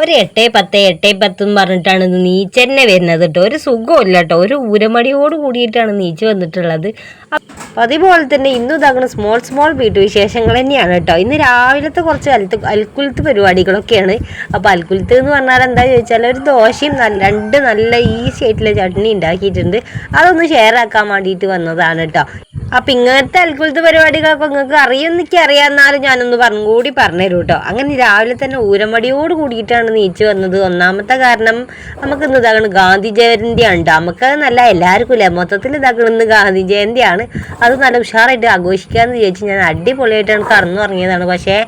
ഒരു എട്ടേ പത്ത് എട്ടേ എന്ന് പറഞ്ഞിട്ടാണ് ഇത് നീച്ചന്നെ വരുന്നത് കേട്ടോ. ഒരു സുഖമില്ല കേട്ടോ. ഒരു ഊരമടിയോട് കൂടിയിട്ടാണ് നീച്ച് വന്നിട്ടുള്ളത്. അതുപോലെ തന്നെ ഇന്നും ഇതാകുന്ന സ്മോൾ സ്മോൾ വീട്ടുവിശേഷങ്ങൾ തന്നെയാണ് കേട്ടോ. ഇന്ന് രാവിലത്തെ കുറച്ച് അൽത്ത് അൽക്കുലത്ത് പരിപാടികളൊക്കെയാണ്. അപ്പോൾ അൽക്കുലത്ത് എന്ന് പറഞ്ഞാൽ എന്താ ചോദിച്ചാൽ ഒരു ദോശയും രണ്ട് നല്ല ഈസി ആയിട്ടുള്ള ചട്നി ഉണ്ടാക്കിയിട്ടുണ്ട്. അതൊന്ന് ഷെയർ ആക്കാൻ വേണ്ടിയിട്ട് വന്നതാണ് കേട്ടോ. അപ്പൊ ഇങ്ങനത്തെ അൽക്കുലത്ത് പരിപാടികളൊക്കെ നിങ്ങൾക്ക് അറിയുമെന്നൊക്കെ അറിയാമെന്നാലും ഞാനൊന്ന് പറഞ്ഞു കൂടി പറഞ്ഞുതരും കേട്ടോ. അങ്ങനെ രാവിലെ തന്നെ ഊരമടിയോട് കൂടിയിട്ടാണ് നീച്ച് വന്നത്. ഒന്നാമത്തെ കാരണം നമുക്ക് ഇന്ന് ഇതാകണം ഗാന്ധി ജയന്തിയാണ് കേട്ടോ. നമുക്ക് നല്ല എല്ലാവർക്കും ഇല്ല? മൊത്തത്തിൽ ഇതാക്കണം ഇന്ന് ഗാന്ധി ജയന്തിയാണ്. അത് നല്ല ഉഷാറായിട്ട് ആഘോഷിക്കാന്ന് വിചാരിച്ച് ഞാൻ അടിപൊളിയായിട്ടാണ് കടന്നു ഇറങ്ങിയതാണ്. പക്ഷേ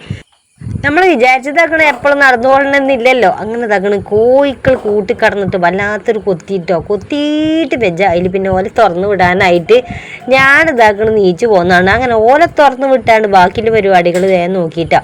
നമ്മൾ വിചാരിച്ചതാക്കണ എപ്പോഴും നടന്നുകൊള്ളണമെന്നില്ലല്ലോ. അങ്ങനെ തകണ് കോഴിക്കൾ കൂട്ടിക്കടന്നിട്ട് വല്ലാത്തൊരു കൊത്തിയിട്ടോ കൊത്തിയിട്ട് വെച്ച അതിൽ പിന്നെ ഓല തുറന്നു വിടാനായിട്ട് ഞാൻ ഇതാക്കണ നീച്ചു പോകുന്നതാണ് അങ്ങനെ ഓല തുറന്നു വിട്ടാണ് ബാക്കിയുള്ള പരിപാടികൾ വേഗം നോക്കിയിട്ടോ.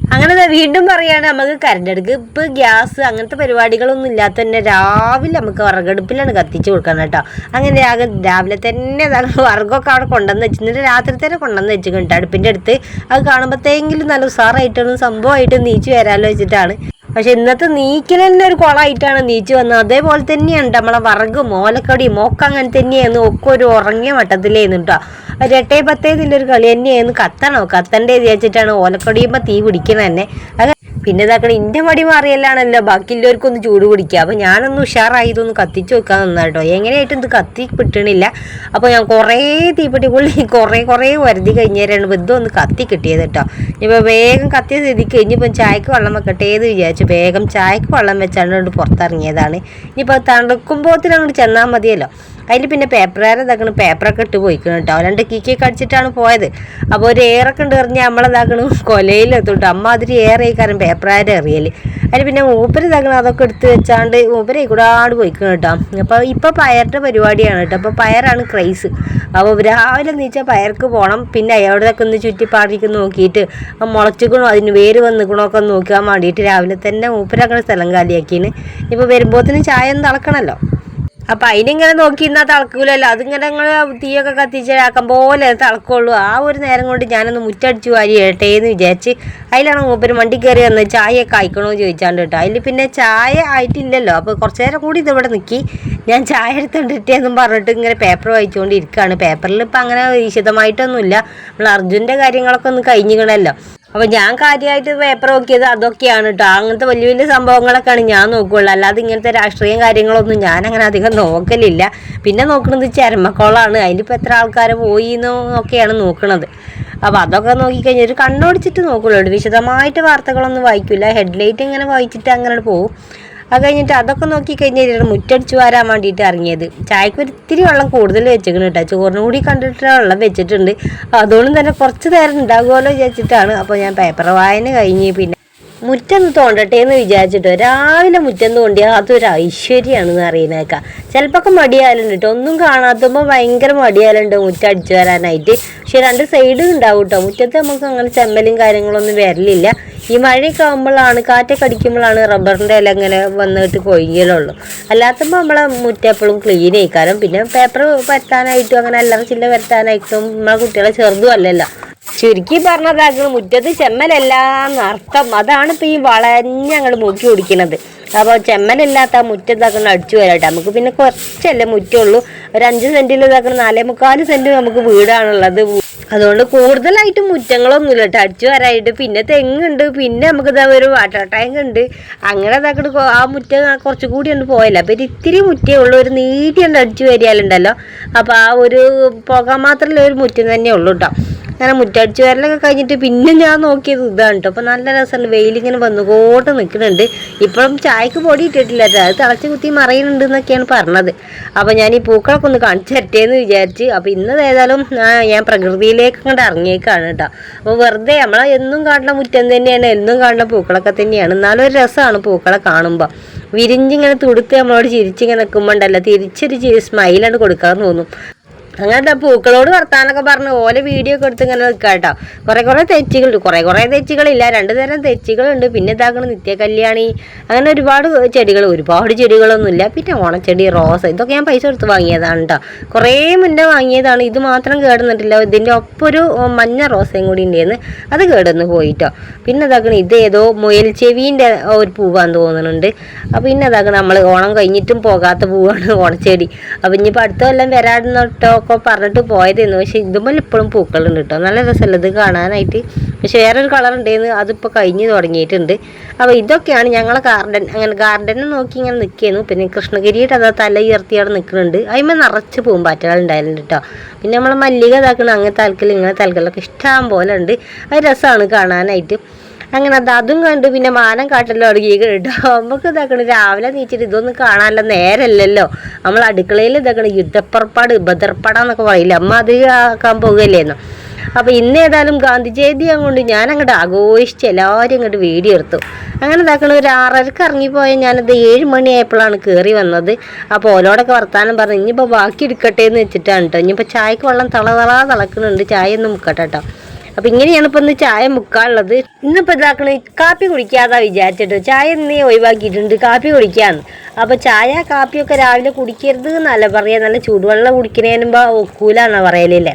അങ്ങനെ വീണ്ടും പറയാണ് നമുക്ക് കറണ്ട് അടുക്ക് ഗ്യാസ് അങ്ങനത്തെ പരിപാടികളൊന്നും ഇല്ലാത്ത തന്നെ രാവിലെ നമുക്ക് വിറകടുപ്പിലാണ് കത്തിച്ച് കൊടുക്കണം കേട്ടോ. അങ്ങനെ രാവിലെ തന്നെ വിറകൊക്കെ അവിടെ കൊണ്ടുവന്ന് വെച്ചിട്ട് രാത്രി തന്നെ കൊണ്ടുവന്ന് വെച്ചിട്ടുണ്ട്. അടുപ്പിന്റെ അടുത്ത് അത് കാണുമ്പോഴത്തേങ്കിലും നല്ല ഉസാറായിട്ടൊന്നും സംഭവമായിട്ട് നീച്ച് വരാമല്ലോ വെച്ചിട്ടാണ് പക്ഷെ ഇന്നത്തെ നീക്കൽ തന്നെ ഒരു കുളമായിട്ടാണ് നീച്ചു വന്നത്. അതേപോലെ തന്നെയാണ് നമ്മളെ വറകും മോലക്കടി മോക്ക അങ്ങനെ തന്നെയാണ് ഒക്കെ ഒരു ഉറങ്ങിയ മട്ടത്തിലേന്ന് കേട്ടോ ഒരു എട്ടേ പത്തേ ഒരു കളി തന്നെയായിരുന്നു കത്തണോ. കത്തണ്ടേ വിചാരിച്ചിട്ടാണ് ഓലക്കടിയുമ്പോൾ തീ പിടിക്കുന്നത് തന്നെ പിന്നെ ഇതാക്കണ ഇന്റെ മടി മാറിയല്ലാണല്ലോ. ബാക്കിയുള്ളവർക്കൊന്ന് ചൂട് പിടിക്കുക അപ്പൊ ഞാനൊന്ന് ഉഷാറായി ഇതൊന്ന് കത്തിച്ച് വെക്കാൻ നന്നായിട്ടോ എങ്ങനെയായിട്ടും ഇത് കത്തി കിട്ടണില്ല. അപ്പൊ ഞാൻ കുറേ തീപ്പെട്ടി കൊള്ളി കുറേ കുറേ വരുതി കഴിഞ്ഞേരാണ് ബന്ധു ഒന്ന് കത്തി കിട്ടിയത് കേട്ടോ ഇനിയിപ്പോൾ വേഗം കത്തിയ സ്ഥിതിക്ക് ഇനിയിപ്പം ചായക്ക് വെള്ളം വെക്കട്ടെ ഏത് വിചാരിച്ചു. വേഗം ചായക്ക് വെള്ളം വെച്ചാണ് പുറത്തിറങ്ങിയതാണ്. ഇനിയിപ്പോൾ തണുക്കുമ്പോത്തിനങ്ങോട്ട് ചെന്നാൽ മതിയല്ലോ. അതിൽ പിന്നെ പേപ്പർ വേറെ ഇതാക്കണം. പേപ്പറൊക്കെ ഇട്ട് പോയിക്കണം കേട്ടോ രണ്ട് കീക്കൊക്കെ കടിച്ചിട്ടാണ് പോയത്. അപ്പോൾ ഒരു ഏറൊക്കെ ഉണ്ട് എറിഞ്ഞ് നമ്മളെന്താക്കണം കൊലയിലെത്തോട്ട് അമ്മ അതിരി ഏറെ കാരണം പേപ്പറേറെ എറിയൽ അതിൽ പിന്നെ മൂപ്പര് ഇതാക്കണം അതൊക്കെ എടുത്ത് വെച്ചാണ്ട് മൂപ്പര് കൂടാണ്ട് പോയിക്കണം കേട്ടോ അപ്പോൾ ഇപ്പോൾ പയറിന്റെ പരിപാടിയാണ് കേട്ടോ അപ്പോൾ പയറാണ് ക്രൈസ് അപ്പോൾ രാവിലെ നീച്ചാൽ പയർക്ക് പോകണം പിന്നെ അയോടൊക്കെ ഒന്ന് ചുറ്റിപ്പാടിക്ക് നോക്കിയിട്ട് മുളച്ചിക്കണോ അതിന് വേര് വന്നിക്കണോ ഒക്കെ നോക്കാൻ വേണ്ടിയിട്ട് രാവിലെ തന്നെ മൂപ്പരങ്ങനെ സ്ഥലം കാലിയാക്കിന്. ഇപ്പോൾ വരുമ്പോഴത്തേനും ചായ ഒന്ന് തിളക്കണമല്ലോ അപ്പൊ അതിനിങ്ങനെ നോക്കി ഇന്നാ തിളക്കൂലല്ലോ. അതിങ്ങനെ അങ്ങനെ തീയൊക്കെ കത്തിച്ചാക്കാൻ പോലെ തിളക്കുള്ളൂ. ആ ഒരു നേരം കൊണ്ട് ഞാനൊന്ന് മുറ്റടിച്ചു വാരി ഏട്ടേന്ന് വിചാരിച്ച് അതിലാണ് മൂപ്പര് വണ്ടി കയറി വന്ന് ചായയൊക്കെ അയക്കണോ ചോദിച്ചാണ്ട് കേട്ടോ. അതിൽ പിന്നെ ചായ ആയിട്ടില്ലല്ലോ. അപ്പോൾ കുറച്ച് നേരം കൂടി ഇതിവിടെ നിൽക്കി ഞാൻ ചായ എടുത്തോണ്ടിട്ടേന്നും പറഞ്ഞിട്ട് ഇങ്ങനെ പേപ്പർ വായിച്ചുകൊണ്ട് ഇരിക്കുകയാണ് പേപ്പറിൽ ഇപ്പം അങ്ങനെ വിശദമായിട്ടൊന്നുമില്ല. നമ്മൾ അർജുന്റെ കാര്യങ്ങളൊക്കെ ഒന്ന് കഴിഞ്ഞിക്കണല്ലോ. അപ്പൊ ഞാൻ കാര്യമായിട്ട് പേപ്പർ നോക്കിയത് അതൊക്കെയാണ് കേട്ടോ അങ്ങനത്തെ വലിയ വലിയ സംഭവങ്ങളൊക്കെയാണ് ഞാൻ നോക്കുകയുള്ളൂ അല്ലാതെ ഇങ്ങനത്തെ രാഷ്ട്രീയം കാര്യങ്ങളൊന്നും ഞാൻ അങ്ങനെ അധികം നോക്കലില്ല. പിന്നെ നോക്കുന്നത് ചരമക്കോളാണ്. അതിലിപ്പോൾ എത്ര ആൾക്കാർ പോയി എന്നൊക്കെയാണ് നോക്കണത്. അപ്പോൾ അതൊക്കെ നോക്കിക്കഴിഞ്ഞാൽ ഒരു കണ്ണോടിച്ചിട്ട് നോക്കുള്ളൂ. വിശദമായിട്ട് വാർത്തകളൊന്നും വായിക്കില്ല ഹെഡ്ലൈറ്റ് ഇങ്ങനെ വായിച്ചിട്ട് അങ്ങനെ പോകും. അത് കഴിഞ്ഞിട്ട് അതൊക്കെ നോക്കി കഴിഞ്ഞാൽ മുറ്റടിച്ച് വരാൻ വേണ്ടിയിട്ട് ഇറങ്ങിയത്. ചായക്ക് ഒരിത്തിരി വെള്ളം കൂടുതൽ വെച്ചേക്കണം കേട്ടോ. ചോറിനും കൂടി കണ്ടിട്ട് വെള്ളം വെച്ചിട്ടുണ്ട്. അതുകൊണ്ട് തന്നെ കുറച്ച് നേരം ഉണ്ടാകുമല്ലോ വിചാരിച്ചിട്ടാണ്. അപ്പോൾ ഞാൻ പേപ്പർ വായന കഴിഞ്ഞ് പിന്നെ മുറ്റം തോണ്ടട്ടെ എന്ന് വിചാരിച്ചിട്ട്. രാവിലെ മുറ്റം തോണ്ടിയ അതൊരു ഐശ്വര്യമാണെന്ന് അറിയുന്നേക്കാം. ചിലപ്പോൾ മടിയാലുണ്ട് കേട്ടോ ഒന്നും കാണാത്തപ്പോൾ ഭയങ്കര മടിയാലുണ്ട് മുറ്റം അടിച്ചു വരാനായിട്ട്. പക്ഷെ രണ്ട് സൈഡും ഉണ്ടാവും കേട്ടോ മുറ്റത്ത് നമുക്ക് അങ്ങനെ ചെമ്മലും കാര്യങ്ങളൊന്നും വരലില്ല. ഈ മഴയൊക്കെ ആകുമ്പോഴാണ് കാറ്റൊക്കെ അടിക്കുമ്പോഴാണ് റബ്ബറിന്റെ ഇല ഇങ്ങനെ വന്നിട്ട് കൊയ്യലുള്ളൂ. അല്ലാത്തപ്പോൾ നമ്മളെ മുറ്റം എപ്പോഴും ക്ലീൻ ആയിക്കാരം പിന്നെ പേപ്പർ പരത്താനായിട്ടും അങ്ങനെ അല്ലറ ചില്ല പരത്താനായിട്ടും നമ്മളെ കുട്ടികളെ ചെറുതും അല്ലല്ലോ. ചുരുക്കി അങ്ങ് മുറ്റത്ത് ചെമ്മലല്ല അർത്ഥം. അതാണ് ഇപ്പൊ ഈ വളഞ്ഞങ്ങൾ മുക്കി ഓടിക്കണത് അപ്പോൾ ചെമ്മലില്ലാത്ത മുറ്റത്ത് മുറ്റത്താക്കണം അടിച്ചു വരാട്ടെ. നമുക്ക് പിന്നെ കുറച്ചല്ലേ മുറ്റുള്ളൂ ഒരു അഞ്ച് സെന്റിൽ ഇതാക്കണം നാലേ മുക്കാൽ സെന്റ് നമുക്ക് വീടാണുള്ളത്. അതുകൊണ്ട് കൂടുതലായിട്ട് മുറ്റങ്ങളൊന്നുമില്ല കേട്ടോ. അടിച്ചു വരായിട്ട് പിന്നെ തെങ്ങുണ്ട്. പിന്നെ നമുക്ക് ഇതാ ഒരു വാട്ടർ ടാങ്ക് ഉണ്ട്. അങ്ങനെ ഇതാക്കണ ആ മുറ്റം കുറച്ചു കൂടി ഉണ്ട് പോയല്ല. അപ്പം ഇത്തിരി മുറ്റേ ഉള്ളൂ. ഒരു നീട്ടി ഉണ്ട് അടിച്ചു വരിയാലുണ്ടല്ലോ അപ്പോൾ ആ ഒരു പുക മാത്രമല്ല ഒരു മുറ്റം തന്നെ ഉള്ളൂ കേട്ടോ. അങ്ങനെ മുറ്റടിച്ച് വരലൊക്കെ കഴിഞ്ഞിട്ട് പിന്നെ ഞാൻ നോക്കിയത് ഇതാണ് കേട്ടോ അപ്പോൾ നല്ല രസമുണ്ട്. വെയിലിങ്ങനെ വന്നുകൊണ്ട് നിൽക്കുന്നുണ്ട്. ഇപ്പോഴും ചായക്ക് പൊടി ഇട്ടിട്ടില്ല അത് തിളച്ച് കുത്തി മറിയുന്നുണ്ട് എന്നൊക്കെയാണ് പറഞ്ഞത്. അപ്പോൾ ഞാൻ ഈ പൂക്കളൊക്കെ ഒന്ന് കാണിച്ചു തരട്ടേന്ന് വിചാരിച്ച്. അപ്പോൾ ഇന്നത് ഏതായാലും ഞാൻ പ്രകൃതിയിലേക്ക് അങ്ങോട്ട് ഇറങ്ങിയേക്കാണ് കേട്ടോ അപ്പോൾ വെറുതെ നമ്മളെ എന്നും കാണുന്ന മുറ്റം തന്നെയാണ് എന്നും കാണുന്ന പൂക്കളൊക്കെ തന്നെയാണ്. എന്നാലും ഒരു രസമാണ് പൂക്കളെ കാണുമ്പോൾ വിരിഞ്ഞിങ്ങനെ തുടുത്ത് നമ്മളോട് ചിരിച്ചിങ്ങനെ നിൽക്കുമ്പോൾ ഉണ്ടല്ലോ. തിരിച്ചൊരു സ്മൈലാണ് കൊടുക്കാൻ തോന്നും. അങ്ങനത്തെ പൂക്കളോട് വർത്താനൊക്കെ പറഞ്ഞ് ഓലെ വീഡിയോ ഒക്കെ എടുത്ത് ഇങ്ങനെ നിൽക്കുക കേട്ടോ കുറേ കുറേ തെച്ചുകളുണ്ട് കുറേ കുറേ തെച്ചുകളില്ല രണ്ട് തരം തെച്ചുകളുണ്ട് പിന്നെ ഇതാക്കണ നിത്യ കല്യാണി. അങ്ങനെ ഒരുപാട് ചെടികൾ ഒരുപാട് ചെടികളൊന്നുമില്ല. പിന്നെ ഓണച്ചെടി റോസ് ഇതൊക്കെ ഞാൻ പൈസ കൊടുത്ത് വാങ്ങിയതാണ് കേട്ടോ കുറേ മുന്നേ വാങ്ങിയതാണ്. ഇത് മാത്രം കേടുന്നിട്ടില്ല. ഇതിന്റെ ഒപ്പം ഒരു മഞ്ഞ റോസയും കൂടി ഉണ്ടായിരുന്നു അത് കേടുന്ന് പോയിട്ടോ പിന്നെ ഇതാക്കണ ഇത് ഏതോ മുയൽ ചെവീന്റെ ഒരു പൂവാന്ന് തോന്നുന്നുണ്ട്. അപ്പോൾ പിന്നെ ഇതാക്കണ നമ്മൾ ഓണം കഴിഞ്ഞിട്ടും പോകാത്ത പൂവാണ് ഓണച്ചെടി. അപ്പോൾ ഇനിയിപ്പോൾ അടുത്ത കൊല്ലം വരാടുന്നോട്ടോ ഒക്കെ പറഞ്ഞിട്ട് പോയതായിരുന്നു പക്ഷെ ഇതുമ്പോൾ ഇപ്പോഴും പൂക്കളുണ്ട് കേട്ടോ നല്ല രസമല്ല ഇത് കാണാനായിട്ട്. പക്ഷെ വേറൊരു കളർ ഉണ്ടായിരുന്നു അതിപ്പോൾ കഴിഞ്ഞ് തുടങ്ങിയിട്ടുണ്ട്. അപ്പോൾ ഇതൊക്കെയാണ് ഞങ്ങളെ ഗാർഡൻ. അങ്ങനെ ഗാർഡനെ നോക്കി ഇങ്ങനെ നിൽക്കുന്നു പിന്നെ കൃഷ്ണഗിരിയുടെ അതാ തല ഉയർത്തി അവിടെ നിൽക്കുന്നുണ്ട് അതിമേ നിറച്ച് പൂമ്പാറ്റകൾ ഉണ്ടായിരുന്നു കേട്ടോ പിന്നെ നമ്മൾ മല്ലിക ഇതാക്കണം. അങ്ങനത്തെ തലക്കൽ ഇങ്ങനത്തെ തലക്കലൊക്കെ ഇഷ്ടം പോലെ ഉണ്ട്. അത് രസമാണ് കാണാനായിട്ട്. അങ്ങനെ അത് അതും കണ്ട്. പിന്നെ മാനം കാട്ടല്ലോ തുടങ്ങി. കേട്ടോ നമുക്ക് ഇതാക്കണം രാവിലെ നീച്ചിട്ട് ഇതൊന്നും കാണാനുള്ള നേരല്ലല്ലോ. നമ്മൾ അടുക്കളയിൽ ഇതാക്കണം യുദ്ധപ്പുറപ്പാട് ബദർപ്പടാന്നൊക്കെ പറയില്ല. അമ്മ അത് ആക്കാൻ പോകുകയല്ലേന്നോ അപ്പോൾ ഇന്ന് ഏതായാലും ഗാന്ധി ജയന്തി അങ്ങോട്ട് ഞാൻ അങ്ങോട്ട് ആഘോഷിച്ച് എല്ലാവരും അങ്ങോട്ട് വീഡിയോ എടുത്തു. അങ്ങനെ ഇതാക്കണ ഒരു ആറരക്ക് ഇറങ്ങിപ്പോയ ഞാനത് ഏഴ് മണിയായപ്പോഴാണ് കയറി വന്നത്. അപ്പോൾ ഓലോടൊക്കെ വർത്താനം പറഞ്ഞു ഇനിയിപ്പോൾ ബാക്കി എടുക്കട്ടെ എന്ന് വെച്ചിട്ടാണ് കേട്ടോ ഇനിയിപ്പോൾ ചായക്ക് വെള്ളം തള തള തിളക്കുന്നുണ്ട്. ചായ ഒന്ന് മുക്കട്ടെ കേട്ടോ അപ്പൊ ഇങ്ങനെയാണ് ഇപ്പൊ ഇന്ന് ചായ മുക്കാനുള്ളത്. ഇന്നിപ്പോ ഇതാക്കണ കാപ്പി കുടിക്കാതാ വിചാരിച്ചിട്ട്. ചായ ഇന്നേ ഒഴിവാക്കിയിട്ടുണ്ട് കാപ്പി കുടിക്കാന്ന്. അപ്പൊ ചായ കാപ്പിയൊക്കെ രാവിലെ കുടിക്കരുത് എന്നല്ല പറയാ. നല്ല ചൂടുവെള്ളം കുടിക്കുന്നതിനുമ്പോ ഒക്കൂലെന്നാ പറയലില്ലേ.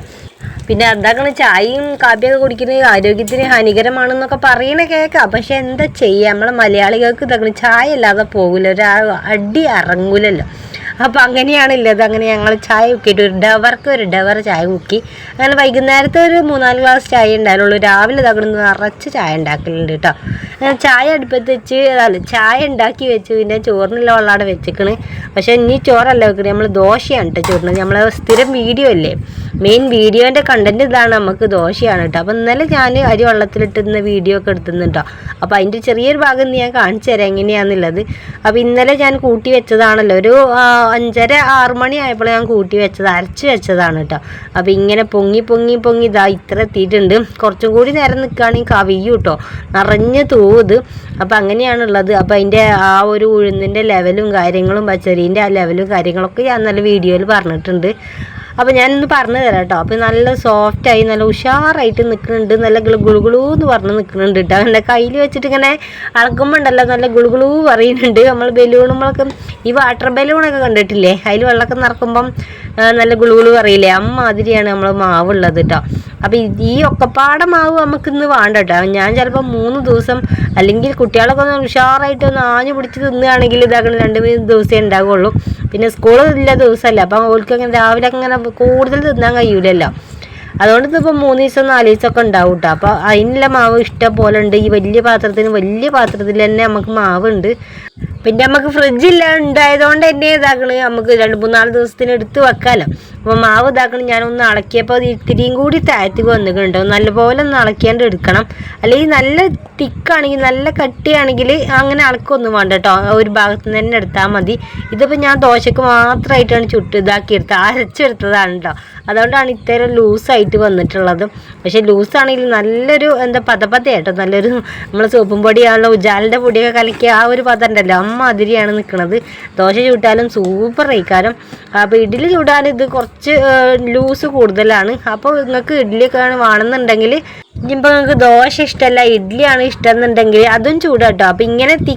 പിന്നെ എന്താക്കണ ചായയും കാപ്പിയൊക്കെ കുടിക്കുന്നത് ആരോഗ്യത്തിന് ഹാനികരമാണെന്നൊക്കെ പറയണ കേൾക്കാം പക്ഷെ എന്താ ചെയ്യുക നമ്മളെ മലയാളികൾക്ക് ഇതാക്കണ ചായ അല്ലാതെ പോകില്ല ഒരു അടി ഇറങ്ങൂലല്ലോ അപ്പോൾ അങ്ങനെയാണുള്ളത് അങ്ങനെ ഞങ്ങൾ ചായ മുക്കിയിട്ട് ഒരു ഡവർക്ക് ഒരു ഡവർ ചായ മുക്കി അങ്ങനെ വൈകുന്നേരത്തെ ഒരു മൂന്നാൽ ഗ്ലാസ് ചായ ഉണ്ടായിരുന്നുള്ളൂ രാവിലെ തകർന്ന് നിറച്ച് ചായ ഉണ്ടാക്കലുണ്ട് കേട്ടോ. അങ്ങനെ ചായ അടുപ്പത്ത് വെച്ച് ചായ ഉണ്ടാക്കി വെച്ച് പിന്നെ ചോറിനുള്ള വെള്ളാടെ വെച്ചിക്കണ്. പക്ഷേ ഇനി ചോറല്ല വെക്കണേ. നമ്മൾ ദോശയാണ് കേട്ടോ ചോറിന് നമ്മൾ സ്ഥിരം വീഡിയോ അല്ലേ? മെയിൻ വീഡിയോന്റെ കണ്ടന്റ് ഇതാണ് നമുക്ക് ദോശയാണ് കേട്ടോ. അപ്പോൾ ഇന്നലെ ഞാൻ അരി വെള്ളത്തിലിട്ടുന്ന വീഡിയോ ഒക്കെ എടുത്തുന്നുണ്ടോ അപ്പോൾ അതിന്റെ ചെറിയൊരു ഭാഗം ഞാൻ കാണിച്ചു തരാം എങ്ങനെയാണെന്നുള്ളത് അപ്പോൾ ഇന്നലെ ഞാൻ കൂട്ടി വെച്ചതാണല്ലോ. ഒരു അഞ്ചര ആറ് മണി ആയപ്പോൾ ഞാൻ കൂട്ടി വെച്ചത് അരച്ച് വെച്ചതാണ് കേട്ടോ. അപ്പോൾ ഇങ്ങനെ പൊങ്ങി പൊങ്ങി പൊങ്ങി ഇതാ ഇത്ര എത്തിയിട്ടുണ്ട്. കുറച്ചും കൂടി നേരം നിൽക്കുകയാണെങ്കിൽ കവിയും കേട്ടോ. നിറഞ്ഞ് തൂത്. അപ്പോൾ അങ്ങനെയാണുള്ളത്. അപ്പോൾ അതിന്റെ ആ ഒരു ഉഴുന്നിന്റെ ലെവലും കാര്യങ്ങളും പച്ചരീന്റെ ആ ലെവലും കാര്യങ്ങളൊക്കെ ഞാൻ നല്ല വീഡിയോയിൽ പറഞ്ഞിട്ടുണ്ട്. അപ്പോൾ ഞാനൊന്ന് പറഞ്ഞു തരാം കേട്ടോ. അപ്പോൾ നല്ല സോഫ്റ്റായി നല്ല ഉഷാറായിട്ട് നിൽക്കുന്നുണ്ട് നല്ല ഗുളുഗുളു എന്ന് പറഞ്ഞ് നിൽക്കുന്നുണ്ട് കേട്ടോ. എന്റെ കയ്യിൽ വെച്ചിട്ട് ഇങ്ങനെ അളക്കുമ്പോൾ ഉണ്ടല്ലോ നല്ല ഗുളുഗുളു പറയുന്നുണ്ട്. നമ്മൾ ബലൂണുകളൊക്കെ ഈ വാട്ടർ ബലൂണൊക്കെ കണ്ടിട്ടില്ലേ? അതിൽ വെള്ളമൊക്കെ നിറക്കുമ്പം നല്ല ഗുളുഗുളു പറയില്ലേ? അമ്മാതിരിയാണ് നമ്മൾ മാവുള്ളത് കേട്ടോ. അപ്പോൾ ഈ ഒക്കപ്പാടെ മാവ് നമുക്ക് ഇന്ന് വേണ്ട കേട്ടോ. ഞാൻ ചിലപ്പോൾ മൂന്ന് ദിവസം അല്ലെങ്കിൽ കുട്ടികളൊക്കെ ഒന്ന് ഉഷാറായിട്ട് ഒന്ന് ആഞ്ഞു പിടിച്ച് തിന്നുകയാണെങ്കിൽ ഇതാക്കണം രണ്ട് മൂന്ന് ദിവസമേ ഉണ്ടാവുള്ളൂ. പിന്നെ സ്കൂൾ ഇല്ല ദിവസമല്ല? അപ്പം ഓൾക്ക് അങ്ങനെ രാവിലെ അങ്ങനെ കൂടുതൽ തിന്നാൻ കഴിയൂലല്ലോ. അതുകൊണ്ട് ഇതിപ്പോൾ മൂന്ന് ദിവസം നാല് ദിവസമൊക്കെ ഉണ്ടാവും കേട്ടോ അപ്പോൾ അതിനുള്ള മാവ് ഇഷ്ടം പോലെ ഉണ്ട് ഈ വലിയ പാത്രത്തിന് വലിയ പാത്രത്തിൽ തന്നെ നമുക്ക് മാവുണ്ട്. പിന്നെ നമുക്ക് ഫ്രിഡ്ജില്ല ഉണ്ടായതുകൊണ്ട് തന്നെ ഇതാക്കണേ. നമുക്ക് രണ്ട് മൂന്നാൽ ദിവസത്തിന് എടുത്ത് വെക്കാമല്ലോ അപ്പോൾ മാവ് ഇതാക്കണം ഞാനൊന്ന് ഇളക്കിയപ്പോൾ ഇത്തിരിയും കൂടി താഴ്ത്തി വന്നിട്ടുണ്ടോ. നല്ലപോലെ ഒന്ന് ഇളക്കിയാണ്ട് എടുക്കണം. അല്ലെങ്കിൽ നല്ല തിക്കാണെങ്കിൽ നല്ല കട്ടിയാണെങ്കിൽ അങ്ങനെ ഇളക്കൊന്നും വേണ്ട കേട്ടോ. ഒരു ഭാഗത്ത് നിന്ന് തന്നെ എടുത്താൽ മതി. ഇതിപ്പോൾ ഞാൻ ദോശക്ക് മാത്രമായിട്ടാണ് ചുട്ട് ഇതാക്കി എടുത്ത് അരച്ചെടുത്തതാണ് കേട്ടോ അതുകൊണ്ടാണ് ഇത്തരം ലൂസായിട്ട് വന്നിട്ടുള്ളത്. പക്ഷേ ലൂസാണെങ്കിൽ നല്ലൊരു എന്താ പതപത കേട്ടോ നല്ലൊരു നമ്മൾ സോപ്പും പൊടിയാണല്ലോ ഉജാലിന്റെ പൊടിയൊക്കെ കലക്കിയ ആ ഒരു പദം ഉണ്ടല്ലോ. അമ്മ അതിരിയാണ് നിൽക്കുന്നത് ദോശ ചൂട്ടാലും സൂപ്പർ കഴിക്കാനും അപ്പോൾ ഇഡ്ഡലി ചൂടാൻ ഇത് കുറച്ച് ലൂസ് കൂടുതലാണ്. അപ്പോൾ നിങ്ങൾക്ക് ഇഡ്ഡലിയൊക്കെയാണ് വേണമെന്നുണ്ടെങ്കിൽ ഇനിയിപ്പോൾ നിങ്ങൾക്ക് ദോശ ഇഷ്ടമല്ല ഇഡ്ഡലിയാണ് ഇഷ്ടം എന്നുണ്ടെങ്കിൽ അതും ചൂടാട്ടോ. അപ്പോൾ ഇങ്ങനെ തി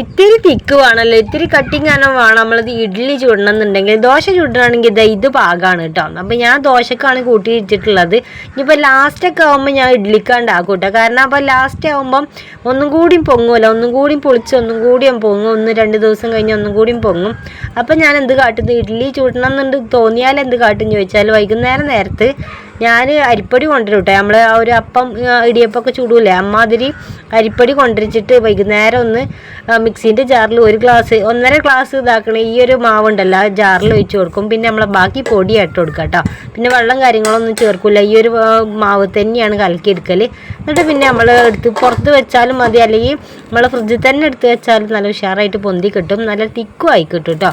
ഇത്തിരി തിക്ക് വേണമല്ലോ ഇത്തിരി കട്ടിങ് കാരണം വേണം നമ്മളത് ഇഡ്ഡലി ചുടണമെന്നുണ്ടെങ്കിൽ ദോശ ചുടണമെങ്കിൽ ഇതാ ഇത് പാകമാണ് കേട്ടോ. അപ്പം ഞാൻ ദോശക്കാണ് കൂട്ടി വെച്ചിട്ടുള്ളത് ഇനിയിപ്പോൾ ലാസ്റ്റൊക്കെ ആകുമ്പോൾ ഞാൻ ഇഡ്ഡലിക്കാണ്ടാക്കും കേട്ടോ. കാരണം അപ്പോൾ ലാസ്റ്റ് ആകുമ്പം ഒന്നും കൂടിയും പൊങ്ങുമല്ലോ ഒന്നും കൂടിയും പൊളിച്ച് ഒന്നും കൂടിയും പൊങ്ങും. ഒന്ന് രണ്ട് ദിവസം കഴിഞ്ഞ് ഒന്നും കൂടിയും പൊങ്ങും. അപ്പം ഞാൻ എന്ത് കാട്ടുന്നു ഇഡ്ഡലി ചുടണം എന്നുണ്ട് തോന്നിയാൽ എന്ത് കാട്ടും ചോദിച്ചാൽ വൈകുന്നേരം നേരത്ത് ഞാൻ അരിപ്പൊടി കൊണ്ടുവരും നമ്മൾ ആ ഒരു അപ്പം ഇടിയപ്പമൊക്കെ ചൂടൂലേ? അമ്മാതിരി അരിപ്പൊടി കൊണ്ടുവച്ചിട്ട് വൈകുന്നേരം ഒന്ന് മിക്സീന്റെ ജാറിൽ ഒരു ഗ്ലാസ് ഒന്നര ഗ്ലാസ് ഇതാക്കണ ഈ ഒരു മാവുണ്ടല്ലോ ജാറിൽ ഒഴിച്ച് കൊടുക്കും. പിന്നെ നമ്മൾ ബാക്കി പൊടി ഇട്ട് കൊടുക്കുക കേട്ടോ പിന്നെ വെള്ളം കാര്യങ്ങളൊന്നും ചേർക്കില്ല ഈ ഒരു മാവ് തന്നെയാണ് കലക്കിയെടുക്കൽ എന്നിട്ട് പിന്നെ നമ്മൾ എടുത്ത് പുറത്ത് വെച്ചാലും മതി. അല്ലെങ്കിൽ നമ്മൾ ഫ്രിഡ്ജിൽ തന്നെ എടുത്ത് വെച്ചാലും നല്ല ഉഷാറായിട്ട് പൊന്തി കിട്ടും. നല്ല തിക്കും ആയി കിട്ടും കേട്ടോ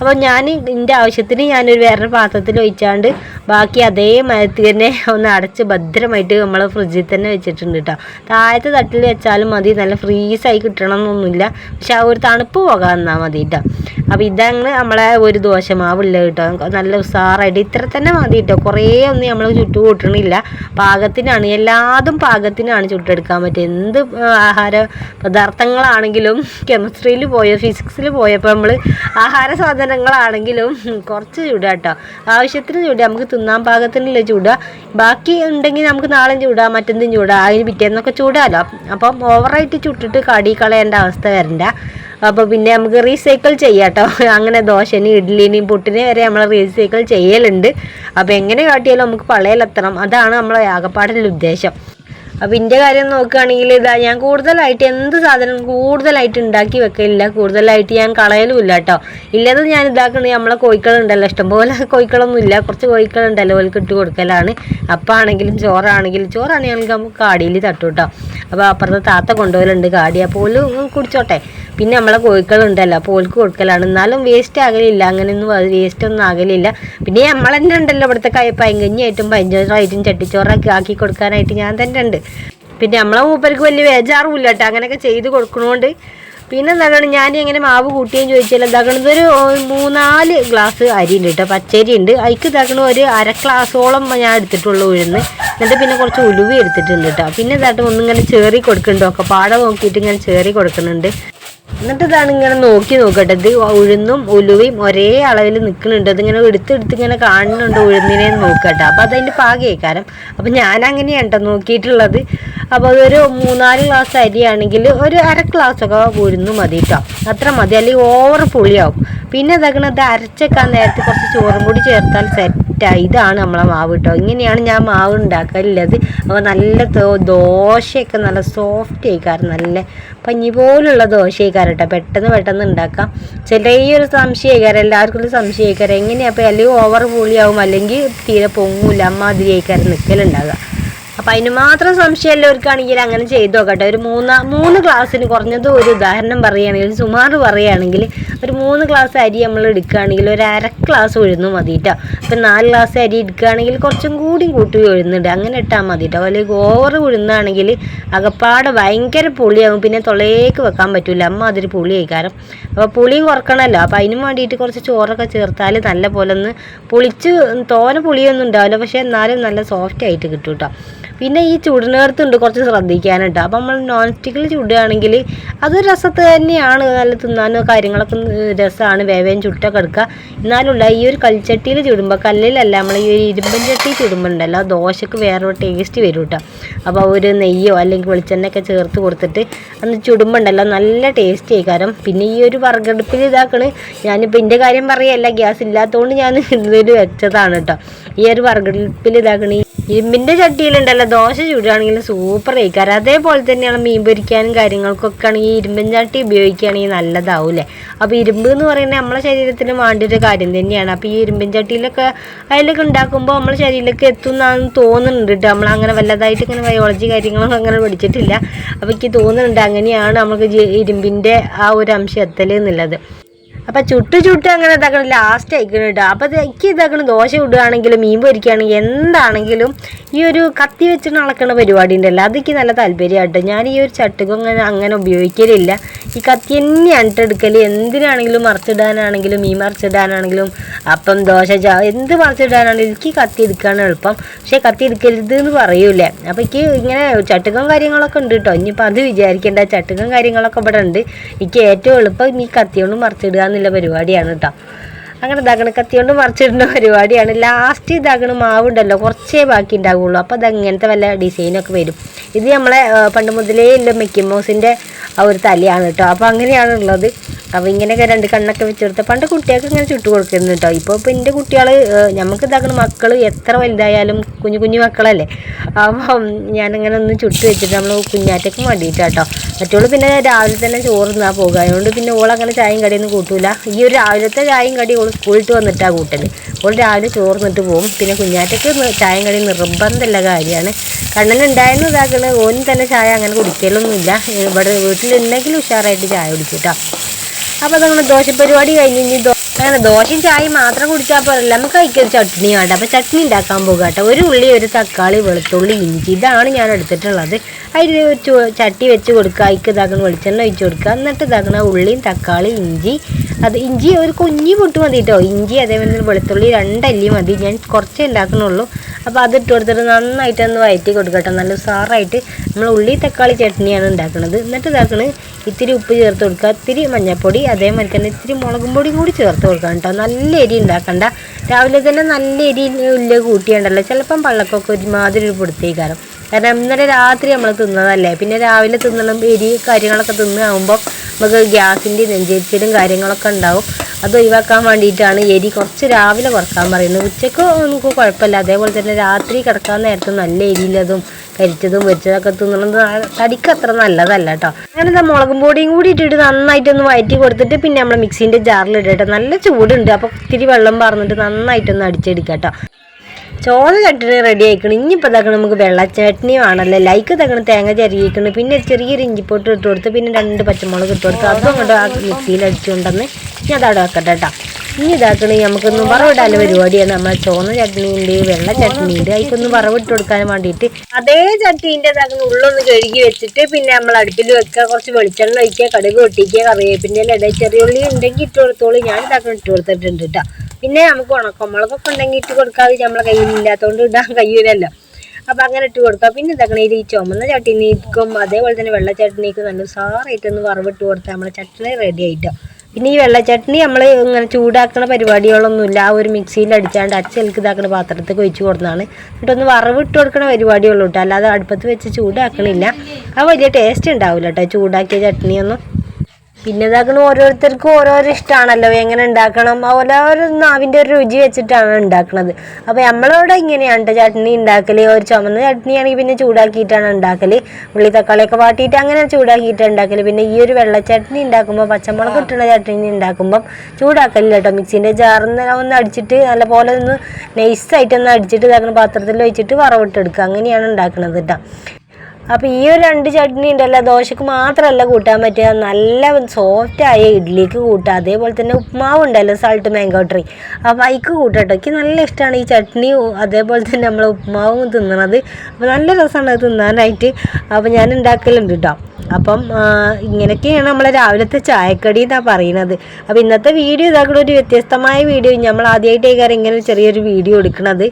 അപ്പോൾ ഞാൻ എന്റെ ആവശ്യത്തിന് ഞാനൊരു വേറെ പാത്രത്തിൽ ഒഴിച്ചാണ്ട് ബാക്കി അതേ മരത്തിൽ തന്നെ ഒന്ന് അടച്ച് ഭദ്രമായിട്ട് നമ്മൾ ഫ്രിഡ്ജിൽ തന്നെ വെച്ചിട്ടുണ്ട് കേട്ടോ താഴത്തെ തട്ടിൽ വെച്ചാലും മതി. നല്ല ഫ്രീസായി കിട്ടണം എന്നൊന്നുമില്ല പക്ഷെ ആ ഒരു തണുപ്പ് പോകാൻ മതി കേട്ടോ അപ്പോൾ ഇതങ്ങനെ നമ്മളെ ഒരു ദോശമാവുള്ള കേട്ടോ നല്ല ഉസാറായിട്ട് ഇത്ര തന്നെ മതി കേട്ടോ കുറേ ഒന്നും നമ്മൾ ചുട്ടു കൂട്ടണില്ല പാകത്തിനാണ്. എല്ലാതും പാകത്തിനാണ് ചുട്ടെടുക്കാൻ പറ്റുക. എന്ത് ആഹാര പദാർത്ഥങ്ങളാണെങ്കിലും കെമിസ്ട്രിയിൽ പോയ ഫിസിക്സിൽ പോയപ്പോൾ നമ്മൾ ആഹാര സാധനങ്ങളാണെങ്കിലും കുറച്ച് ചൂടാ കേട്ടോ. ആവശ്യത്തിന് ചൂടാ നമുക്ക് തിന്നാൻ പാകത്തിനുള്ള ചൂടാ ബാക്കി ഉണ്ടെങ്കിൽ നമുക്ക് നാളെ ചൂടാ മറ്റെന്തും ചൂടാ അതിന് പിറ്റേന്നൊക്കെ ചൂടാലോ. അപ്പം ഓവറായിട്ട് ചുട്ടിട്ട് കടി കളയേണ്ട അവസ്ഥ വരണ്ട. അപ്പോൾ പിന്നെ നമുക്ക് റീസൈക്കിൾ ചെയ്യാം കേട്ടോ. അങ്ങനെ ദോശനും ഇഡ്ഡലിനെയും പുട്ടിനെയും വരെ നമ്മൾ റീസൈക്കിൾ ചെയ്യലുണ്ട്. അപ്പോൾ എങ്ങനെ കാട്ടിയാലും നമുക്ക് പള്ളയിലെത്തണം അതാണ് നമ്മളെ ആകപ്പാടിന്റെ ഉദ്ദേശം. അപ്പം ഇതിന്റെ കാര്യം നോക്കുകയാണെങ്കിൽ ഇതാ ഞാൻ കൂടുതലായിട്ട് എന്ത് സാധനം കൂടുതലായിട്ട് ഉണ്ടാക്കി വെക്കലില്ല. കൂടുതലായിട്ട് ഞാൻ കളയലുമില്ല കേട്ടോ. ഇല്ലാതെ ഞാൻ ഇതാക്കണേ നമ്മളെ കോഴിക്കളുണ്ടല്ലോ. ഇഷ്ടംപോലെ കോഴിക്കളൊന്നും ഇല്ല കുറച്ച് കോഴിക്കളുണ്ടല്ലോ ഓൾക്ക് ഇട്ട് കൊടുക്കലാണ്. അപ്പാണെങ്കിലും ചോറാണെങ്കിലും ചോറാണെങ്കിൽ നമുക്ക് കാടിയിൽ തട്ടു കേട്ടോ. അപ്പോൾ അപ്പുറത്തെ താത്ത കൊണ്ടുപോകലുണ്ട് കാടി. അപ്പോൾ ഓൽ കുടിച്ചോട്ടെ. പിന്നെ നമ്മളെ കോഴിക്കളുണ്ടല്ലോ അപ്പോൾ ഓൽക്ക് കൊടുക്കലാണ്. എന്നാലും വേസ്റ്റ് ആകലില്ല. അങ്ങനെയൊന്നും വേസ്റ്റ് ഒന്നും ആകലില്ല. പിന്നെ നമ്മൾ തന്നെ ഉണ്ടല്ലോ ഇവിടുത്തെ കൈ പൈങ്കഞ്ഞായിട്ടും പഞ്ചോറായിട്ടും ചട്ടിച്ചോറൊക്കെ ആക്കി കൊടുക്കാനായിട്ട് ഞാൻ തന്നെ ഉണ്ട്. പിന്നെ നമ്മളെ മൂപ്പർക്ക് വലിയ വേജാറുമില്ല കേട്ടോ അങ്ങനെയൊക്കെ ചെയ്ത് കൊടുക്കണോണ്ട്. പിന്നെ എന്താണ് ഞാൻ എങ്ങനെ മാവ് കൂട്ടിയെന്ന് ചോദിച്ചാൽ എന്താക്കണം ഇതൊരു മൂന്നാൽ ഗ്ലാസ് അരി ഉണ്ട് കേട്ടോ പച്ചരി ഉണ്ട്. അതിക്ക് തകണ ഒരു അര ഗ്ലാസോളം ഞാൻ എടുത്തിട്ടുള്ളൂ ഉഴുന്ന്. എന്നിട്ട് പിന്നെ കുറച്ച് ഉലുവി എടുത്തിട്ടുണ്ട് കേട്ടോ പിന്നെ ഇതായിട്ട് ഒന്നിങ്ങനെ ചേറി കൊടുക്കുന്നുണ്ട് ഒക്കെ പാട നോക്കിയിട്ട് ഇങ്ങനെ ചേറി കൊടുക്കുന്നുണ്ട് എന്നിട്ട് ഇതാണ് ഇങ്ങനെ നോക്കി നോക്കട്ടെ. ഇത് ഉഴുന്നും ഉലുവയും ഒരേ അളവിൽ നിൽക്കുന്നുണ്ട് അതിങ്ങനെ എടുത്തെടുത്ത് എടുത്ത് ഇങ്ങനെ കാണുന്നുണ്ട് ഉഴുന്നിനെ നോക്കട്ടെ. അപ്പോൾ അതതിന്റെ പാകേക്കാരം. അപ്പോൾ ഞാൻ അങ്ങനെയാണ് കേട്ടോ നോക്കിയിട്ടുള്ളത്. അപ്പോൾ അതൊരു മൂന്നാൽ ഗ്ലാസ് അരിയാണെങ്കിൽ ഒരു അര ഗ്ലാസ് ഒക്കെ ഉഴുന്നു മതി കേട്ടോ അത്ര മതി. അല്ലെങ്കിൽ ഓവർ പുളിയാവും. പിന്നെ ഇതാക്കണത് അരച്ചേക്കാൻ നേരത്തെ കുറച്ച് ചോറും കൂടി ചേർത്താൽ സെറ്റായി ഇതാണ് നമ്മളെ മാവ് കേട്ടോ ഇങ്ങനെയാണ് ഞാൻ മാവ് ഉണ്ടാക്കലുള്ളത് അപ്പോൾ നല്ല ദോശയൊക്കെ നല്ല സോഫ്റ്റ് ആയിക്കാരം. നല്ല പഞ്ഞി പോലുള്ള ദോശയായിക്കാരം കേട്ടോ പെട്ടെന്ന് പെട്ടെന്ന് ഉണ്ടാക്കാം. ചെറിയൊരു സംശയക്കാരം എല്ലാവർക്കും ഒരു സംശയക്കാരം എങ്ങനെയാണ് അപ്പോൾ അല്ലെങ്കിൽ ഓവർ പൂളിയാവും അല്ലെങ്കിൽ തീരെ പൊങ്ങൂല അമ്മാതിരിയായിക്കാരം നിൽക്കലുണ്ടാകുക അപ്പം അതിന് മാത്രം സംശയമുള്ളവർക്കാണെങ്കിൽ അങ്ങനെ ചെയ്തു നോക്കട്ടെ. ഒരു മൂന്ന് മൂന്ന് ക്ലാസ്സിന് കുറഞ്ഞത് ഒരു ഉദാഹരണം പറയുകയാണെങ്കിൽ സുമാർ പറയുകയാണെങ്കിൽ ഒരു മൂന്ന് ക്ലാസ് അരി നമ്മൾ എടുക്കുകയാണെങ്കിൽ ഒരു അര ക്ലാസ് ഉഴുന്നു മതി കേട്ടോ അപ്പം നാല് ക്ലാസ് അരി എടുക്കുകയാണെങ്കിൽ കുറച്ചും കൂടി കൂട്ടി ഉഴുന്നുണ്ട് അങ്ങനെ ഇട്ടാൽ മതി കേട്ടോ അല്ലെങ്കിൽ ഓവർ ഉഴുന്നാണെങ്കിൽ അകപ്പാട് ഭയങ്കര പുളിയാകും പിന്നെ തൊളേക്ക് വെക്കാൻ പറ്റില്ല അമ്മ അതൊരു പുളി കാരണം അപ്പോൾ പുളി കുറക്കണമല്ലോ അപ്പോൾ അതിനും വേണ്ടിയിട്ട് കുറച്ച് ചോറൊക്കെ ചേർത്താൽ നല്ല പോലെ ഒന്ന് പുളിച്ച് തോന പുളിയൊന്നും ഉണ്ടാവില്ല. പക്ഷേ എന്നാലും നല്ല സോഫ്റ്റ് ആയിട്ട് കിട്ടും കേട്ടോ പിന്നെ ഈ ചുടിനേർത്തുണ്ട് കുറച്ച് ശ്രദ്ധിക്കാനുണ്ട് അപ്പം നമ്മൾ നോൺ സ്റ്റിക്കിൽ ചുടുകയാണെങ്കിൽ അത് രസത്ത് തന്നെയാണ്. നല്ല തിന്നാനോ കാര്യങ്ങളൊക്കെ രസമാണ് വേവേം ചുട്ടൊക്കെ എടുക്കുക. എന്നാലുള്ള ഈ ഒരു കൽച്ചട്ടിയിൽ ചുടുമ്പോൾ കല്ലിലല്ല നമ്മൾ ഈ ഒരു ഇരുമ്പൻ ചട്ടി ചുടുമ്പോൾ ഉണ്ടല്ലോ ദോശക്ക് വേറൊരു ടേസ്റ്റ് വരും കേട്ടോ അപ്പോൾ ഒരു നെയ്യോ അല്ലെങ്കിൽ വെളിച്ചെണ്ണയൊക്കെ ചേർത്ത് കൊടുത്തിട്ട് അന്ന് ചുടുമ്പോൾ ഉണ്ടല്ലോ നല്ല ടേസ്റ്റ് കാരണം പിന്നെ ഈ ഒരു വറകടുപ്പിൽ ഇതാക്കണ്. ഞാനിപ്പോൾ എന്റെ കാര്യം പറയല്ല ഗ്യാസ് ഇല്ലാത്തതുകൊണ്ട് ഞാൻ ഇതൊരു വെച്ചതാണ് കേട്ടോ ഈ ഒരു വറുകടുപ്പിൽ ഇതാക്കണി. ഇരുമ്പിന്റെ ചട്ടിയിലുണ്ടല്ലോ ദോശ ചൂടുകയാണെങ്കിൽ സൂപ്പർ കഴിക്കാറ് അതേപോലെ തന്നെയാണ് മീൻ പൊരിക്കാനും കാര്യങ്ങൾക്കൊക്കെ ആണെങ്കിൽ ഇരുമ്പൻ ചട്ടി ഉപയോഗിക്കുകയാണെങ്കിൽ നല്ലതാവൂലേ അപ്പോൾ ഇരുമ്പ് എന്ന് പറയുന്നത് നമ്മളെ ശരീരത്തിന് വേണ്ട ഒരു കാര്യം തന്നെയാണ്. അപ്പോൾ ഈ ഇരുമ്പൻ ചട്ടിയിലൊക്കെ അതിലൊക്കെ ഉണ്ടാക്കുമ്പോൾ നമ്മളെ ശരീരത്തിലേക്ക് എത്തുന്നാന്ന് തോന്നുന്നുണ്ട് കേട്ടോ നമ്മളങ്ങനെ വല്ലതായിട്ട് ഇങ്ങനെ ബയോളജി കാര്യങ്ങളൊന്നും അങ്ങനെ പഠിച്ചിട്ടില്ല. അപ്പോൾ എനിക്ക് തോന്നുന്നുണ്ട് അങ്ങനെയാണ് നമുക്ക് ഇരുമ്പിന്റെ ആ ഒരു അംശം എത്തൽ എന്നുള്ളത്. അപ്പം ചുട്ട് ചുട്ട് അങ്ങനെ ഇതാക്കണം. ലാസ്റ്റ് ആയിക്കണം കേട്ടോ അപ്പം ഇത് എനിക്ക് ഇതാക്കണം. ദോശ ഇടുകയാണെങ്കിലും മീൻ പൊരിക്കുകയാണെങ്കിൽ എന്താണെങ്കിലും ഈ ഒരു കത്തി വെച്ചിട്ട് അളക്കണ പരിപാടി ഉണ്ടല്ലോ അതെനിക്ക് നല്ല താല്പര്യമായിട്ട് ഞാൻ ഈ ഒരു ചട്ടുകം അങ്ങനെ അങ്ങനെ ഉപയോഗിക്കലില്ല. ഈ കത്തി തന്നെയാണ് എടുക്കൽ എന്തിനാണെങ്കിലും മറിച്ചിടാനാണെങ്കിലും മീൻ മറിച്ചിടാനാണെങ്കിലും അപ്പം ദോശ ചാ എന്ത് മറിച്ചിടാനാണെങ്കിലും എനിക്ക് കത്തി എടുക്കാനാണ് എളുപ്പം. പക്ഷേ കത്തി എടുക്കരുത് എന്ന് പറയൂലേ അപ്പം എനിക്ക് ഇങ്ങനെ ചട്ടുകം കാര്യങ്ങളൊക്കെ ഉണ്ട് കേട്ടോ ഇനിയിപ്പോൾ അത് വിചാരിക്കേണ്ട. ചട്ടുകം കാര്യങ്ങളൊക്കെ ഇവിടെ ഉണ്ട്. എനിക്ക് ഏറ്റവും എളുപ്പം ഈ കത്തി കൊണ്ട് മറിച്ചിടുക എന്നുള്ള പരിപാടിയാണ് കേട്ടോ അങ്ങനെ ഇതാക്കണ കത്തി കൊണ്ട് മറിച്ചിടുന്ന പരിപാടിയാണ്. ലാസ്റ്റ് ഇതാക്കണ മാവുണ്ടല്ലോ കുറച്ചേ ബാക്കി ഉണ്ടാവുള്ളൂ അപ്പോൾ അത് അങ്ങനത്തെ വല്ല ഡിസൈനൊക്കെ വരും. ഇത് നമ്മളെ പണ്ട് മുതലേ ഉള്ള മിക്കി മൗസിന്റെ ആ ഒരു തലയാണ് കേട്ടോ അപ്പോൾ അങ്ങനെയാണ് ഉള്ളത് അപ്പോൾ ഇങ്ങനെയൊക്കെ രണ്ട് കണ്ണൊക്കെ വെച്ച് കൊടുത്ത് പണ്ട് കുട്ടികൾക്ക് ഇങ്ങനെ ചുട്ടു കൊടുക്കുന്നു കേട്ടോ ഇപ്പോൾ ഇപ്പോൾ എന്റെ കുട്ടികൾ നമുക്ക് ഇതാക്കുന്ന മക്കൾ എത്ര വലുതായാലും കുഞ്ഞു കുഞ്ഞു മക്കളല്ലേ? അപ്പം ഞാനിങ്ങനെ ഒന്ന് ചുട്ട് വെച്ചിട്ട് നമ്മൾ കുഞ്ഞാറ്റക്ക് വേണ്ടിയിട്ട് കേട്ടോ മറ്റുള്ള പിന്നെ രാവിലെ തന്നെ ചോറ് തിന്നാ പോകുക അതുകൊണ്ട് പിന്നെ ഓളങ്ങനെ ചായയും കടിയൊന്നും കൂട്ടൂല. ഈ ഒരു രാവിലത്തെ ചായയും കടി ഓൾ സ്കൂളിട്ട് വന്നിട്ടാണ് കൂട്ടൽ ഓൾ രാവിലെ ചോറ് നിന്നിട്ട് പോകും പിന്നെ കുഞ്ഞാറ്റക്ക് ചായയും കടി നിർബന്ധമുള്ള കാര്യമാണ്. കണ്ണനുണ്ടായിരുന്നു ഇതാക്കണ. ഓനും തന്നെ ചായ അങ്ങനെ കുടിക്കലൊന്നുമില്ല. ഇവിടെ വീട്ടിലുണ്ടെങ്കിൽ ഉഷാറായിട്ട് ചായ കുടിച്ചിട്ടാ അപ്പം അപ്പോൾ അതങ്ങനെ ദോശ പരിപാടി കഴിഞ്ഞ് ഇനി അങ്ങനെ ദോശയും ചായയും മാത്രം കുടിച്ചാൽ പോരല്ല. നമുക്ക് കഴിക്കൊരു ചട്നി വേണ്ട. അപ്പോൾ ചട്നി ഉണ്ടാക്കാൻ പോകുക കേട്ടോ. ഒരു ഉള്ളി ഒരു തക്കാളി വെളുത്തുള്ളി ഇഞ്ചി. ഇതാണ് ഞാൻ എടുത്തിട്ടുള്ളത്. അതിൽ ചട്ടി വെച്ച് കൊടുക്കുക. അതിക്ക് ഇതാക്കണം വെളിച്ചെണ്ണ ഒഴിച്ച് കൊടുക്കുക. എന്നിട്ട് ഇതാക്കണ ഉള്ളിയും തക്കാളി ഇഞ്ചി. അത് ഇഞ്ചി ഒരു കുഞ്ഞി പൊട്ട് മതി കേട്ടോ ഇഞ്ചി അതേപോലെ വെളുത്തുള്ളി രണ്ടല്ലി മതി. ഞാൻ കുറച്ചേ ഉണ്ടാക്കണുള്ളൂ അപ്പോൾ അത് ഇട്ട് കൊടുത്തിട്ട് നന്നായിട്ടൊന്ന് വയറ്റി കൊടുക്കട്ടെ നല്ല ഉസാറായിട്ട് നമ്മൾ ഉള്ളി തക്കാളി ചട്നിയാണ് ഉണ്ടാക്കുന്നത് എന്നിട്ട് ഇതാക്കണ് ഇത്തിരി ഉപ്പ് ചേർത്ത് കൊടുക്കുക. ഇത്തിരി മഞ്ഞൾപ്പൊടി അതേമാതിരി തന്നെ ഇത്തിരി മുളകും പൊടിയും കൂടി ചേർത്ത് കൊടുക്കണം കേട്ടോ നല്ല എരി ഉണ്ടാക്കണ്ട രാവിലെ തന്നെ നല്ല എരി ഉള്ള കൂട്ടിയുണ്ടല്ലോ. ചിലപ്പം പള്ളക്കൊക്കെ ഒരുമാതിരി ഒരു കാരണം ഇന്നലെ രാത്രി നമ്മൾ തിന്നതല്ലേ? പിന്നെ രാവിലെ തിന്നണം എരി കാര്യങ്ങളൊക്കെ തിന്നാകുമ്പോൾ നമുക്ക് ഗ്യാസിന്റെ നെഞ്ചേരിച്ചിലും കാര്യങ്ങളൊക്കെ ഉണ്ടാവും. അത് ഒഴിവാക്കാൻ വേണ്ടിയിട്ടാണ് എരി കുറച്ച് രാവിലെ കുറയ്ക്കാൻ പറയുന്നത്. ഉച്ചയ്ക്ക് നമുക്ക് കുഴപ്പമില്ല. അതേപോലെ തന്നെ രാത്രി കിടക്കാൻ നേരത്ത് നല്ല എരിയില്ലതും കരിച്ചതും വെച്ചതൊക്കെ തിന്നണത് തടിക്ക് അത്ര നല്ലതല്ല കേട്ടോ. അങ്ങനെ എന്താ മുളകും പൊടിയും കൂടി ഇട്ടിട്ട് നന്നായിട്ടൊന്ന് വയറ്റി കൊടുത്തിട്ട് പിന്നെ നമ്മൾ മിക്സിന്റെ ജാറിൽ ഇടട്ടെ നല്ല ചൂടുണ്ട്. അപ്പോൾ ഇത്തിരി വെള്ളം പറഞ്ഞിട്ട് നന്നായിട്ടൊന്ന് അടിച്ചെടുക്കാം കേട്ടോ. ചോറ് ചട്ടിനി റെഡി ആയിക്കണം. ഇനിയിപ്പോൾ ഇതാക്കണം നമുക്ക് വെള്ള ആണല്ലോ ലൈക്ക് തക്കണം തേങ്ങ ചെറിയിക്കണം പിന്നെ ചെറിയൊരു ഇഞ്ചിപ്പൊട്ട് ഇട്ട് കൊടുത്ത് പിന്നെ രണ്ട് പച്ചമുളക് ഇട്ട് കൊടുത്ത്. അതും അങ്ങോട്ട് ആ മിക്സിയിൽ അടിച്ചുകൊണ്ടെന്ന് ഞാൻ അതവിടെ വെക്കട്ടെ കേട്ടോ ഇനി ഇതാക്കണേ നമുക്കൊന്ന് പറവിടാൽ പരിപാടിയാണ്. നമ്മൾ ചോന്ന ചട്നിന്റെ വെള്ള ചട്നിന്റെ അതിക്കൊന്ന് വറവിട്ട് കൊടുക്കാൻ വേണ്ടിയിട്ട് അതേ ചട്നിന്റെ ഇതാക്കുന്ന ഉള്ളൊന്ന് കഴുകി വെച്ചിട്ട് പിന്നെ നമ്മൾ അടുപ്പിൽ വെക്കുക. കുറച്ച് വെളിച്ചെണ്ണ ഒഴിക്കുക കടുക് പൊട്ടിക്കുക കറിവേപ്പിന്റെ ചെറിയ ഉള്ളി ഉണ്ടെങ്കിൽ ഇട്ട് കൊടുത്തോളൂ. ഞാൻ ഇതാക്കണം ഇട്ട് കൊടുത്തിട്ടുണ്ട് കേട്ടോ. പിന്നെ നമുക്ക് ഉണക്കമുളകൊക്കെ ഉണ്ടെങ്കിൽ ഇട്ട് കൊടുക്കാതെ നമ്മളെ കയ്യിലില്ലാത്തതുകൊണ്ട് ഇടാൻ കഴിയൂലല്ലോ. അപ്പം അങ്ങനെ ഇട്ട് കൊടുക്കുക. പിന്നെ ഇതാക്കണേ ഈ ചുമന്ന ചട്ടിനിക്കും അതേപോലെ തന്നെ വെള്ള ചട്നിക്കും നല്ല സാറായിട്ടൊന്ന് വറവിട്ട് കൊടുത്താൽ നമ്മളെ ചട്നി റെഡി ആയിട്ടോ. പിന്നെ ഈ വെള്ളച്ചട്ടണി നമ്മൾ ഇങ്ങനെ ചൂടാക്കുന്ന പരിപാടികളൊന്നുമില്ല. ആ ഒരു മിക്സിയിൽ അടിച്ചാണ്ട് അച്ചൽക്ക് ഇതാക്കുന്ന പാത്രത്തേക്ക് ഒഴിച്ച് കൊടുക്കുന്നതാണ് എന്നിട്ടൊന്ന് വറവിട്ട് കൊടുക്കണ പരിപാടിയുള്ളൂ കേട്ടോ അല്ലാതെ അടുപ്പത്ത് വെച്ച് ചൂടാക്കണില്ല. ആ വലിയ ടേസ്റ്റ് ഉണ്ടാവില്ല കേട്ടോ ചൂടാക്കിയ ചട്നിയൊന്നും. പിന്നെ ഇതാക്കണ ഓരോരുത്തർക്കും ഓരോരോ ഇഷ്ടമാണല്ലോ എങ്ങനെ ഉണ്ടാക്കണം? അതുപോലെ ഒരു നാവിന്റെ ഒരു രുചി വെച്ചിട്ടാണ് ഉണ്ടാക്കണത്. അപ്പോൾ നമ്മളവിടെ ഇങ്ങനെയാണ് ചട്നി ഉണ്ടാക്കൽ ഒരു ചുമന്ന ചട്നി ആണെങ്കിൽ പിന്നെ ചൂടാക്കിയിട്ടാണ് ഉണ്ടാക്കൽ ഉള്ളി തക്കാളിയൊക്കെ വാട്ടിയിട്ട് അങ്ങനെ ചൂടാക്കിയിട്ട് ഉണ്ടാക്കൽ പിന്നെ ഈ ഒരു വെള്ള ചട്നി ഉണ്ടാക്കുമ്പോൾ പച്ചമുളക് ഇട്ടുള്ള ചട്നി ഉണ്ടാക്കുമ്പം ചൂടാക്കലില്ല കേട്ടോ. മിക്സിന്റെ ജാറിന്ന് ഒന്ന് അടിച്ചിട്ട് നല്ലപോലെ ഒന്ന് നൈസായിട്ടൊന്ന് അടിച്ചിട്ട് ഇതാക്കുന്ന പാത്രത്തിൽ വെച്ചിട്ട് വറവിട്ടെടുക്കുക അങ്ങനെയാണ് ഉണ്ടാക്കുന്നത് കേട്ടോ. അപ്പോൾ ഈ ഒരു രണ്ട് ചട്നി ഉണ്ടല്ലോ ദോശക്ക് മാത്രമല്ല കൂട്ടാൻ പറ്റുക. നല്ല സോഫ്റ്റായ ഇഡ്ഡലിക്ക് കൂട്ടുക. അതേപോലെ തന്നെ ഉപ്മാവ് ഉണ്ടല്ലോ സാൾട്ട് മാംഗോ ട്രീ അപ്പോൾ അതിക്ക് കൂട്ടട്ടോ എനിക്ക് നല്ല ഇഷ്ടമാണ് ഈ ചട്നി. അതേപോലെ തന്നെ നമ്മൾ ഉപ്മാവും തിന്നണത്. അപ്പോൾ നല്ല രസമാണ് അത് തിന്നാനായിട്ട്. അപ്പോൾ ഞാൻ ഉണ്ടാക്കലുണ്ട് കേട്ടോ അപ്പം ഇങ്ങനെയൊക്കെയാണ് നമ്മൾ രാവിലത്തെ ചായക്കടി എന്നാണ് പറയുന്നത് അപ്പോൾ ഇന്നത്തെ വീഡിയോ ഇതാക്കുന്ന ഒരു വ്യത്യസ്തമായ വീഡിയോ. നമ്മൾ ആദ്യമായിട്ടേക്കാരം ഇങ്ങനെ ചെറിയൊരു വീഡിയോ എടുക്കുന്നത്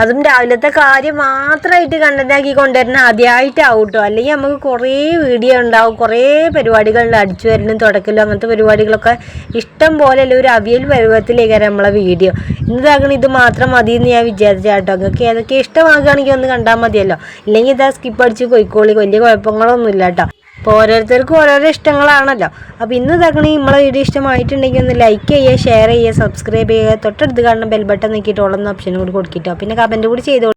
അതും രാവിലത്തെ കാര്യം മാത്രമായിട്ട് കണ്ടന്റ് ആക്കി കൊണ്ടുവരുന്ന ആദ്യമായിട്ടാവും കേട്ടോ അല്ലെങ്കിൽ നമുക്ക് കുറേ വീഡിയോ ഉണ്ടാവും കുറേ പരിപാടികളുണ്ട് അടിച്ചു വരണം തുടക്കലും അങ്ങനത്തെ പരിപാടികളൊക്കെ ഇഷ്ടം പോലെ അല്ല ഒരു അവിയൽ പരുവത്തിലേക്കാണ് നമ്മളെ വീഡിയോ. ഇന്നതാകണം ഇത് മാത്രം മതി എന്ന് ഞാൻ വിചാരിച്ച കേട്ടോ. നിങ്ങൾക്ക് ഏതൊക്കെ ഇഷ്ടമാകുകയാണെങ്കിൽ ഒന്ന് കണ്ടാൽ മതിയല്ലോ. ഇല്ലെങ്കിൽ ഇതാ സ്കിപ്പ് അടിച്ച് പോയിക്കോളി വലിയ കുഴപ്പങ്ങളൊന്നുമില്ല കേട്ടോ. അപ്പോൾ ഓരോരുത്തർക്കും ഓരോരോ ഇഷ്ടങ്ങളാണല്ലോ. അപ്പോൾ ഇന്ന് തകണി നമ്മളെ വീഡിയോ ഇഷ്ടമായിട്ടുണ്ടെങ്കിൽ ഒന്ന് ലൈക്ക് ചെയ്യുക ഷെയർ ചെയ്യുക സബ്സ്ക്രൈബ് ചെയ്യുക. തൊട്ടടുത്ത് കാണുന്ന ബെൽ ബട്ടൺ നോക്കിയിട്ട് ഓപ്ഷനും കൂടി കൊടുക്കിട്ടോ. പിന്നെ കമന്റ് കൂടി ചെയ്തോളൂ